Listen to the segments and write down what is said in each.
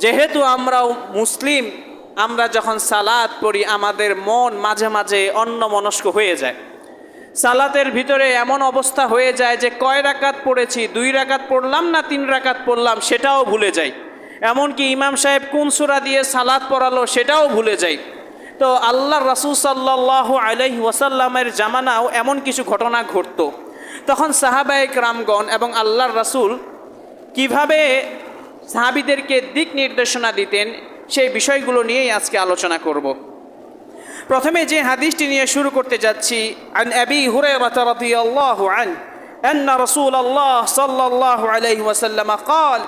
যেহেতু আমরাও মুসলিম, আমরা যখন সালাদ পড়ি, আমাদের মন মাঝে মাঝে অন্য মনস্ক হয়ে যায়। সালাতের ভিতরে এমন অবস্থা হয়ে যায় যে, কয় রাকাত পড়েছি? দুই রাকাত পড়লাম না তিন রাকাত পড়লাম? সেটাও ভুলে যাই। এমনকি ইমাম সাহেব কোন সুরা দিয়ে সালাদ পড়ালো, সেটাও ভুলে যাই। তো আল্লাহ রাসুল সাল্লাহ আলহি ওয়াসাল্লামের জামানাও এমন কিছু ঘটনা ঘটতো। তখন সাহাবায়ক রামগণ এবং আল্লাহর রাসূল কীভাবে সাহাবিদেরকে দিক নির্দেশনা দিতেন সেই বিষয়গুলো নিয়েই আজকে আলোচনা করব প্রথমে যে হাদিসটি নিয়ে শুরু করতে যাচ্ছি আন আবি হুরায়রা রাদিয়াল্লাহু আন أن رسول الله صلى الله عليه وسلم قال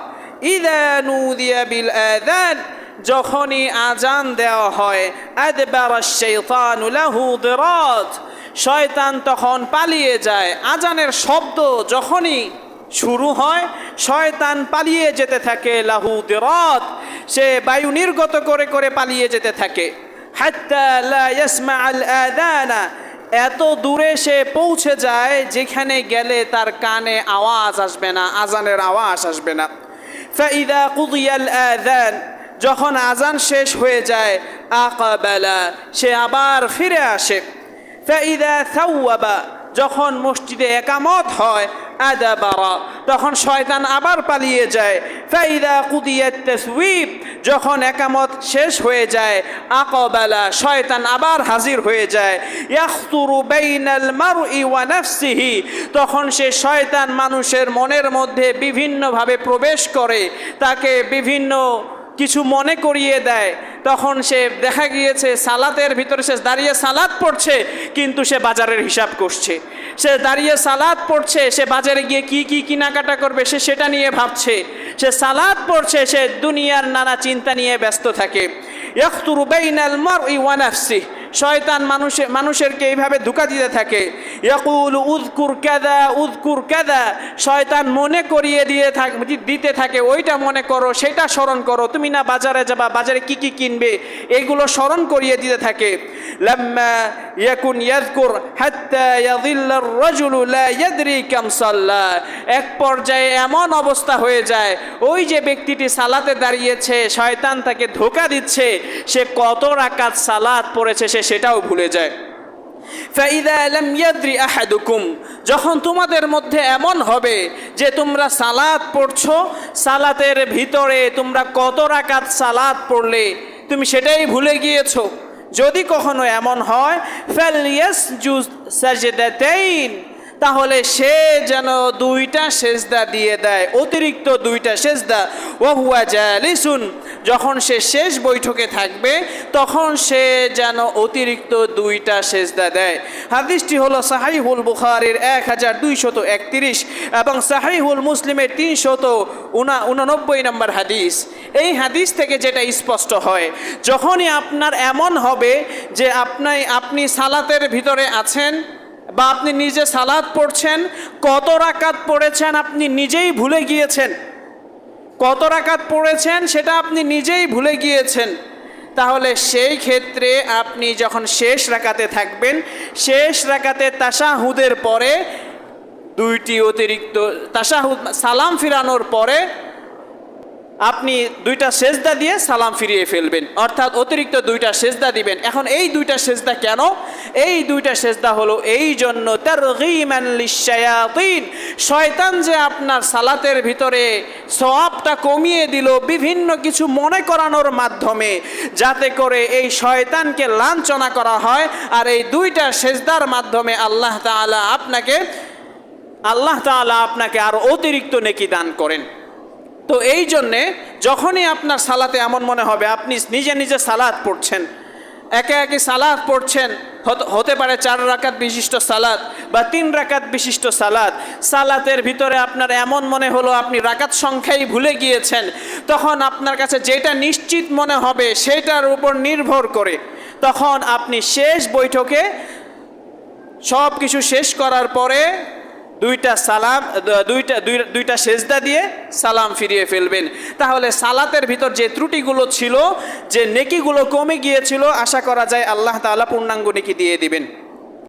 إذا نودي بالآذان যখনই আজান দেওয়া হয় আদবার শাইতানু লাহু দিরাত শয়তান তখন পালিয়ে যায় আজানের শব্দ যখনই শুরু হয়, শয়তান পালিয়ে যেতে থাকে লাহু দিরাত। সে বায়ু নির্গত করে করে পালিয়ে যেতে থাকে। আদানা এত দূরে সে পৌঁছে যায় যেখানে গেলে তার কানে আওয়াজ আসবে না, আজানের আওয়াজ আসবে না। ফাইদা কুদিয়াল আযান। যখন আজান শেষ হয়ে যায়, আকাবালা, সে আবার ফিরে আসে। ফাইদা থাওয়াবা যখন মসজিদে একামত হয় আদাবারা। তখন শয়তান আবার পালিয়ে যায়। ফাইদা কুদিয়াত যখন একামত শেষ হয়ে যায়, আকবালা, শয়তান আবার হাজির হয়ে যায়। ইয়াখতুরু তখন সে শয়তান মানুষের মনের মধ্যে বিভিন্নভাবে প্রবেশ করে। তাকে বিভিন্ন কিছু মনে করিয়ে দেয়। তখন সে দেখা গিয়েছে সালাতের ভিতরে সে দাঁড়িয়ে সালাদ পড়ছে, কিন্তু সে বাজারের হিসাব করছে। সে দাঁড়িয়ে সালাদ পড়ছে, সে বাজারে গিয়ে কি কি কেনাকাটা করবে সে সেটা নিয়ে ভাবছে। সে সালাদ পড়ছে, সে দুনিয়ার নানা চিন্তা নিয়ে ব্যস্ত থাকে। ইয়াখতুরু বাইনাল মারই ওয়া নাফসিহি। শয়তান মানুষের মানুষেরকে এইভাবে ধোকা দিতে থাকে। ইয়াকুল উদকুর কাদা উদকুর কাদা শয়তান মনে করিয়ে দিয়ে থাক দিতে থাকে, ওইটা মনে করো, সেটা স্মরণ করো। তুমি না বাজারে যাবা, বাজারে কি কি কিনবে, এগুলো স্মরণ করিয়ে দিতে থাকে। লাম্মা ইয়াকুন ইয়াযকুর হাত্তা ইয়াযিল্লা আর-রাজুলু লা ইয়াদরি কাম সাল্লা। এক পর্যায়ে এমন অবস্থা হয়ে যায়, ওই যে ব্যক্তিটি সালাতে দাঁড়িয়েছে, শয়তান তাকে ধোকা দিচ্ছে, সে কত রাকাত সালাত পড়েছে, সে সেটাও ভুলে যায়। যখন তোমাদের মধ্যে এমন হবে যে তোমরা সালাত পড়ছো, সালাতের ভিতরে তোমরা কত রাকাত সালাত পড়লে, তুমি সেটাই ভুলে গিয়েছো। যদি কখনো এমন হয় ফালিয়াস তাহলে সে যেন দুইটা সেজদা দিয়ে দেয়, অতিরিক্ত দুইটা সেজদা ওহুয়া জালিসুন। যখন সে শেষ বৈঠকে থাকবে, তখন সে যেন অতিরিক্ত দুইটা সেজদা দেয়। হাদিসটি হলো সাহাইহুল বুখারের এক হাজার দুইশত একত্রিশ এবং সাহাইহুল মুসলিমের তিনশত উনা উননব্বই নম্বর হাদিস। এই হাদিস থেকে যেটা স্পষ্ট হয়, যখনই আপনার এমন হবে যে আপনি আপনি সালাতের ভিতরে আছেন বা আপনি নিজে সালাদ পড়ছেন, কত রাকাত পড়েছেন আপনি নিজেই ভুলে গিয়েছেন কত রাকাত পড়েছেন সেটা আপনি নিজেই ভুলে গিয়েছেন। তাহলে সেই ক্ষেত্রে আপনি যখন শেষ রাকাতে থাকবেন, শেষ রাকাতে তাসাহুদের পরে দুইটি অতিরিক্ত তাসাহুদ সালাম ফিরানোর পরে আপনি দুইটা সেজদা দিয়ে সালাম ফিরিয়ে ফেলবেন। অর্থাৎ অতিরিক্ত দুইটা সেজদা দিবেন। এখন এই দুইটা সেজদা কেন? এই দুইটা সেজদা হলো, এই জন্য লিশায়াতিন শয়তান যে আপনার সালাতের ভিতরে সওয়াবটা কমিয়ে দিল বিভিন্ন কিছু মনে করানোর মাধ্যমে, যাতে করে এই শয়তানকে লাঞ্ছনা করা হয়, আর এই দুইটা সেজদার মাধ্যমে আল্লাহ তাআলা আপনাকে, আল্লাহ তাআলা আপনাকে আরও অতিরিক্ত নেকি দান করেন। তো এই জন্যে যখনই আপনার সালাতে এমন মনে হবে, আপনি নিজে নিজে সালাদ পড়ছেন, একে একে সালাদ পড়ছেন, হত- পারে চার রাকাত বিশিষ্ট সালাদ বা তিন রাকাত বিশিষ্ট সালাদ সালাতের ভিতরে আপনার এমন মনে হলো আপনি রাকাত সংখ্যাই ভুলে গিয়েছেন, তখন আপনার কাছে যেটা নিশ্চিত মনে হবে সেটার উপর নির্ভর করে, তখন আপনি শেষ বৈঠকে সব কিছু শেষ করার পরে দুইটা সালাম দুইটা, দুই- দুইটা সেজদা দিয়ে সালাম ফিরিয়ে ফেলবেন। তাহলে সালাতের ভিতর যে ত্রুটিগুলো ছিল, যে নেকিগুলো কমে গিয়েছিল, আশা করা যায় আল্লাহ তালা পূর্ণাঙ্গ নেকি দিয়ে দিবেন।